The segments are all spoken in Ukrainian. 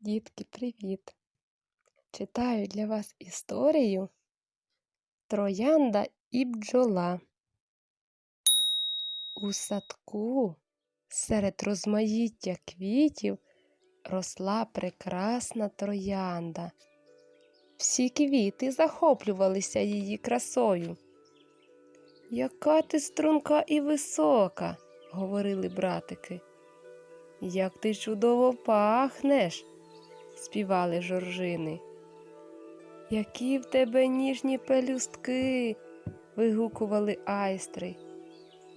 Дітки, привіт! Читаю для вас історію Троянда і бджола. У садку серед розмаїття квітів росла прекрасна троянда. Всі квіти захоплювалися її красою. Яка ти струнка і висока, говорили братики. Як ти чудово пахнеш, співали жоржини. Які в тебе ніжні пелюстки, вигукували айстри.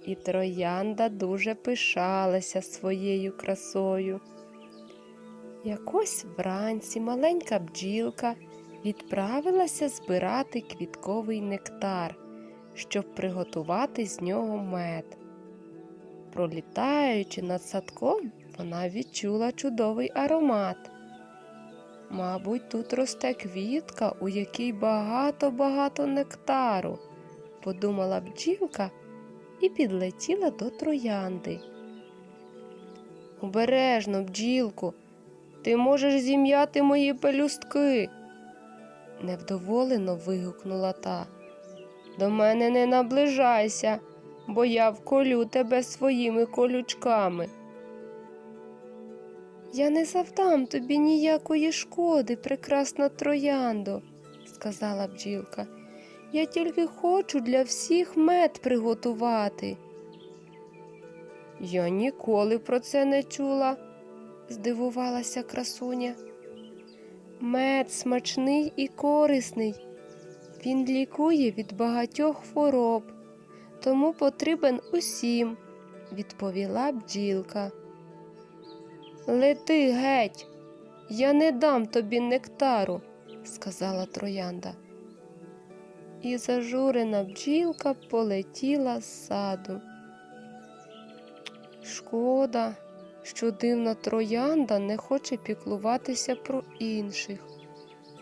І троянда дуже пишалася своєю красою. Якось вранці маленька бджілка відправилася збирати квітковий нектар, щоб приготувати з нього мед. Пролітаючи над садком, вона відчула чудовий аромат. Мабуть, тут росте квітка, у якій багато-багато нектару, подумала бджілка і підлетіла до троянди. Обережно, бджілку, ти можеш зім'яти мої пелюстки. Невдоволено вигукнула та. До мене не наближайся, бо я вколю тебе своїми колючками. Я не завдам тобі ніякої шкоди, прекрасна трояндо, сказала бджілка. Я тільки хочу для всіх мед приготувати. Я ніколи про це не чула, здивувалася красуня. Мед смачний і корисний. Він лікує від багатьох хвороб, тому потрібен усім, відповіла бджілка. Лети геть, я не дам тобі нектару, сказала троянда. І зажурена бджілка полетіла з саду. Шкода, що дивна троянда не хоче піклуватися про інших,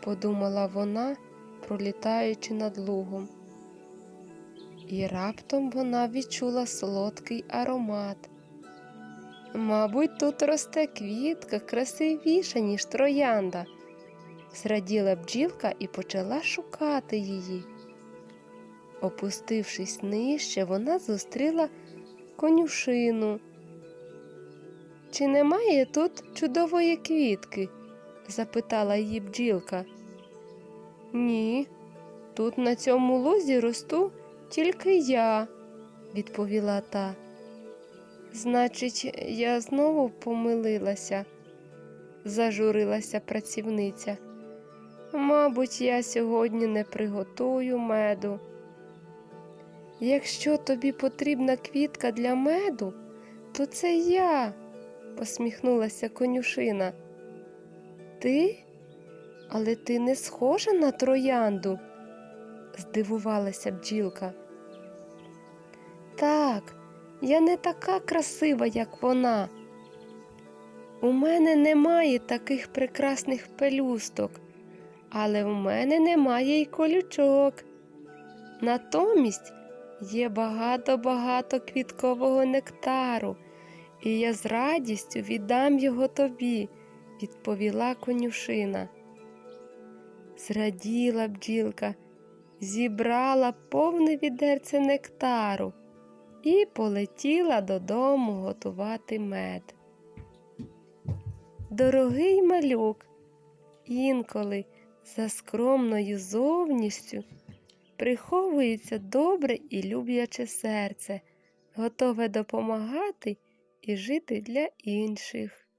подумала вона, пролітаючи над лугом. І раптом вона відчула солодкий аромат. Мабуть, тут росте квітка красивіша, ніж троянда. Зраділа бджілка і почала шукати її. Опустившись нижче, вона зустріла конюшину. Чи немає тут чудової квітки? запитала її бджілка. Ні, тут на цьому лузі росту тільки я, відповіла та. Значить, я знову помилилася, зажурилася працівниця. Мабуть, я сьогодні не приготую меду. Якщо тобі потрібна квітка для меду, то це я, посміхнулася конюшина. Ти? Але ти не схожа на троянду, здивувалася бджілка. Так, я не така красива, як вона. У мене немає таких прекрасних пелюсток, але у мене немає й колючок. Натомість є багато-багато квіткового нектару, і я з радістю віддам його тобі, відповіла конюшина. Зраділа бджілка, зібрала повне відерце нектару і полетіла додому готувати мед. Дорогий малюк, інколи за скромною зовністю приховується добре і любляче серце, готове допомагати і жити для інших.